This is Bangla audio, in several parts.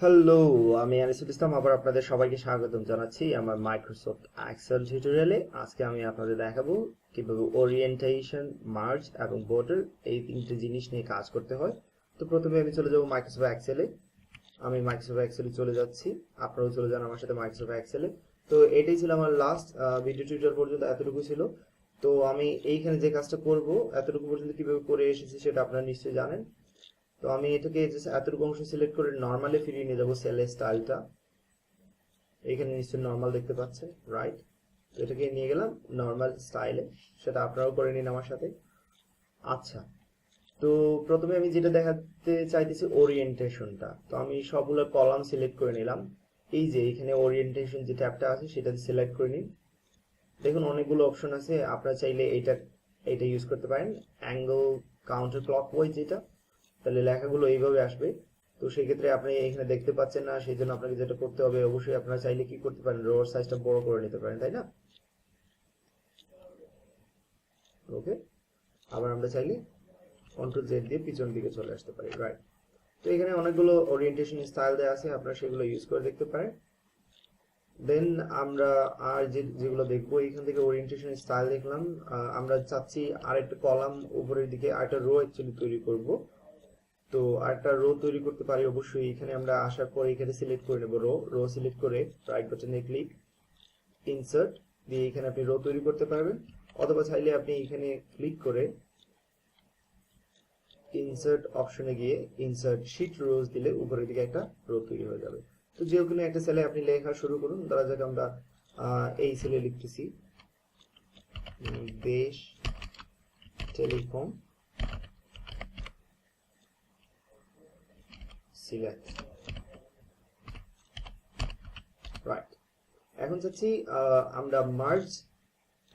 হ্যালো আমি আনিসুল ইসলাম আবার আপনাদের সবাইকে স্বাগতম জানাচ্ছি আমার মাইক্রোসফট এক্সেল টিউটোরিয়ালে আজকে আমি আপনাদের দেখাবো কীভাবে ওরিয়েন্টেশন মার্জ এবং বর্ডার এই তিনটে জিনিস নিয়ে কাজ করতে হয়। তো প্রথমে আমি চলে যাব মাইক্রোসফট এক্সেলে আমি মাইক্রোসফট এক্সেলে চলে যাচ্ছি। আপনারাও চলে যান আমার সাথে মাইক্রোসফট এক্সেলে তো এটাই ছিল আমার লাস্ট ভিডিও টিউটোরিয়াল পর্যন্ত এতটুকু ছিল। তো আমি এইখানে যে কাজটা করব, এতটুকু পর্যন্ত কীভাবে করে এসেছি সেটা আপনারা নিশ্চয়ই জানেন। তো আমি এটাকে এতটুকু অংশ সিলেক্ট করে নর্মালি ফিরিয়ে নিয়ে যাব সেলের স্টাইলটা এখানে নিশ্চয়ই নর্মাল দেখতে পাচ্ছেন রাইট তো এটাকে নিয়ে গেলাম নর্মাল স্টাইলে সেটা আপনারাও করে নিন আমার সাথে। আচ্ছা তো প্রথমে আমি যেটা দেখাতে চাইতেছি ওরিয়েন্টেশনটা তো আমি সবগুলো কলাম সিলেক্ট করে নিলাম। এই যে এখানে ওরিয়েন্টেশন যে ট্যাবটা আছে সেটা সিলেক্ট করে নিন। দেখুন অনেকগুলো অপশন আছে, আপনারা চাইলে এটা এটা ইউজ করতে পারেন। অ্যাঙ্গেল কাউন্টার ক্লকওয়াইজ যেটা। তাহলে লেখাগুলো এইভাবে আসবে। তো সেই ক্ষেত্রে আপনি এখানে দেখতে পাচ্ছেন না সেই জন্য আপনাকে যেটা করতে হবে, অবশ্যই আপনারা চাইলে কি করতে পারেন রোড সাইজটা বড় করে নিতে পারেন, তাই না? ওকে, আবার আমরা চাইলে কন্ট্রোল জেড দিয়ে পিছন দিকে চলে আসতে পারি রাইট তো এখানে অনেকগুলো ওরিয়েন্টেশন স্টাইল দেওয়া আছে, আপনারা সেগুলো ইউজ করে দেখতে পারেন। দেন আমরা আর যে, যেগুলো দেখব, এখান থেকে ওরিয়েন্টেশন স্টাইল দেখলাম আমরা চাচ্ছি আরেকটা কলাম উপরের দিকে আরেকটা রো অ্যাকচুয়ালি তৈরি করব। তো আরেকটা রো তৈরি করতে পারি অবশ্যই। এখানে আমরা আসার পর এখানে সিলেক্ট করে নেব রো রো সিলেক্ট করে রাইট বাটনে ক্লিক ইনসার্ট দিয়ে এখানে আপনি রো তৈরি করতে পারবেন। অথবা চাইলে আপনি এখানে ক্লিক করে ইনসার্ট অপশনে গিয়ে ইনসার্ট শিট রোজ দিলে উপরের দিকে একটা রো তৈরি হয়ে যাবে। তো যে কোনো একটা সেলে আপনি লেখা শুরু করুন। ধরা যাক আমরা এই সেলে লিখতেছি দেশ টেলিকম সিলেক্ট রাইট এখন চাচ্ছি আমরা মার্জ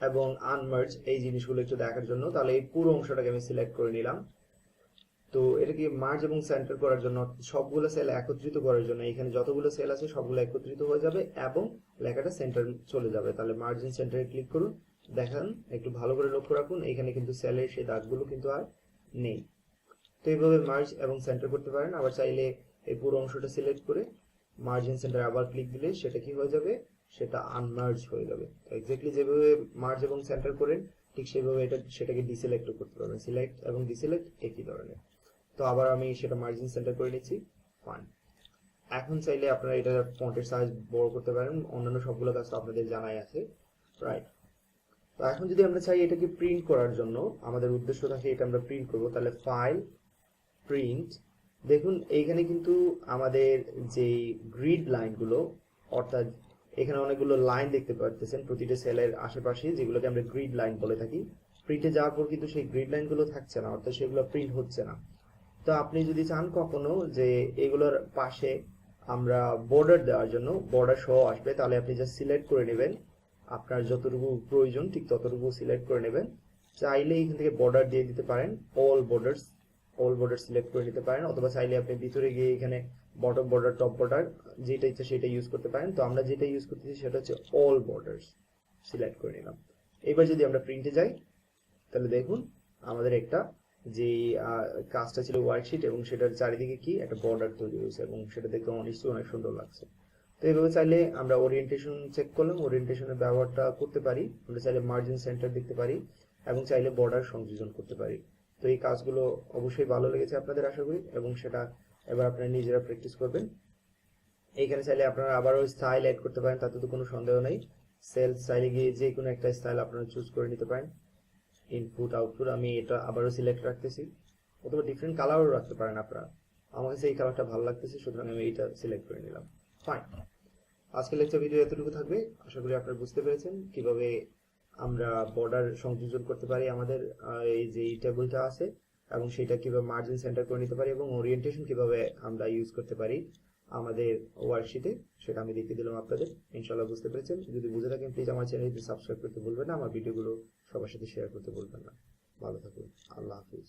এবং আনমার্জ এই জিনিসগুলো একটু দেখার জন্য। তাহলে এই পুরো অংশটাকে আমি সিলেক্ট করে নিলাম। তো এটাকে মার্জ এবং সেন্টার করার জন্য? সবগুলো সেল একত্রিত করার জন্য। এখানে যতগুলো সেল আছে, সবগুলো একত্রিত হয়ে যাবে এবং লেখাটা সেন্টার চলে যাবে। তাহলে মার্জিন সেন্টারে ক্লিক করুন। দেখেন, একটু ভালো করে লক্ষ্য রাখুন। এখানে কিন্তু সেলের সেই দাগগুলো কিন্তু আর নেই। এইভাবে মার্জ এবং সেন্টার করতে পারেন। আবার চাইলে এই পুরো অংশটা সিলেক্ট করে মার্জিন সেন্টার আবার ক্লিক দিলে সেটা কি হয়ে যাবে? সেটা আনমার্জ হয়ে যাবে। তো এক্স্যাক্টলি যেভাবে মার্জ এবং সেন্টার করেন, ঠিক সেভাবে এটা, সেটাকে ডিসিলেক্ট করতে পারবেন। সিলেক্ট এবং ডিসিলেক্ট একই ধরনের। তো আবার আমি সেটা মার্জিন সেন্টার করে নিচ্ছি। ফাইন এখন চাইলে আপনারা এটা ফন্টের সাইজ বড় করতে পারেন। অন্যান্য সবগুলো কাজ তো আপনাদের জানাই আছে। রাইট তো এখন যদি আমরা চাই এটাকে প্রিন্ট করার জন্য, আমাদের উদ্দেশ্য থাকে এটা আমরা প্রিন্ট করব। তাহলে ফাইল প্রিন্ট দেখুন, এইখানে কিন্তু আমাদের যে গ্রিড লাইনগুলো অর্থাৎ এখানে অনেকগুলো লাইন দেখতে পাচ্ছেন প্রতিটা সেলের আশেপাশে, যেগুলোকে আমরা গ্রিড লাইন বলে থাকি। প্রিন্টে যাওয়ার পর কিন্তু সেই গ্রিড লাইনগুলো থাকছে না, অর্থাৎ সেগুলো প্রিন্ট হচ্ছে না। তো আপনি যদি চান কখনো যে এগুলোর পাশে আমরা বর্ডার দেওয়ার জন্য বর্ডার সহ আসবে, তাহলে আপনি জাস্ট সিলেক্ট করে নেবেন। আপনার যতটুকু প্রয়োজন, ঠিক ততটুকু সিলেক্ট করে নেবেন। চাইলে এখান থেকে বর্ডার দিয়ে দিতে পারেন all borders all border select করে নিতে পারেন, অথবা চাইলে আপনি ভিতরে গিয়ে এখানে বটম বর্ডার টপ বর্ডার যেটা ইচ্ছা সেটা ইউজ করতে পারেন। তো আমরা যেটা ইউজ করতেছি সেটা হচ্ছে অল বর্ডার্স সিলেক্ট করে নিলাম। এবার যদি আমরা প্রিন্টে যাই, তাহলে দেখুন আমাদের একটা যে কাজটা ছিল ওয়ার্কশিট এবং সেটার চারিদিকে কি একটা বর্ডার তৈরি হয়েছে এবং সেটা দেখতে নিশ্চয়ই অনেক সুন্দর লাগছে। তো এইভাবে চাইলে আমরা ওরিয়েন্টেশন চেক করলাম ওরিয়েন্টেশনের ব্যবহারটা করতে পারি। আমরা চাইলে মার্জিন সেন্টার দেখতে পারি এবং চাইলে বর্ডার সংযোজন করতে পারি। তো এই কাজগুলো অবশ্যই ভালো লেগেছে আপনাদের আশা করি, এবং সেটা এবার আপনারা নিজেরা প্র্যাকটিস করবেন। এইখানে চাইলে আপনারা আবারও স্টাইল অ্যাড করতে পারেন, তাতে তো কোনো সন্দেহ নেই। সেল স্টাইলে গিয়ে যে কোনো একটা স্টাইল আপনারা চুজ করে নিতে পারেন। ইনপুট আউটপুট আমি এটা আবারও সিলেক্ট রাখতেছি। অথবা ডিফারেন্ট কালারও রাখতে পারেন আপনারা। আমার কাছে এই কালারটা ভালো লাগতেছে, সুতরাং আমি এইটা সিলেক্ট করে নিলাম। ফাইন আজকের লেকচার ভিডিও এতটুকু থাকবে। আশা করি আপনারা বুঝতে পেরেছেন কীভাবে আমরা বর্ডার সংযোজন করতে পারি আমাদের এই যে টেবিলটা আছে, এবং সেটা কীভাবে মার্জিন সেন্টার করে নিতে পারি এবং ওরিয়েন্টেশন কীভাবে আমরা ইউজ করতে পারি আমাদের ওয়ার্কশিটে সেটা আমি দেখিয়ে দিলাম আপনাদের। ইনশাল্লাহ বুঝতে পেরেছেন। যদি বুঝে থাকেন প্লিজ আমার চ্যানেলটি সাবস্ক্রাইব করতে ভুলবেন না। আমার ভিডিওগুলো সবার সাথে শেয়ার করতে ভুলবেন না। ভালো থাকুন। আল্লাহ হাফিজ।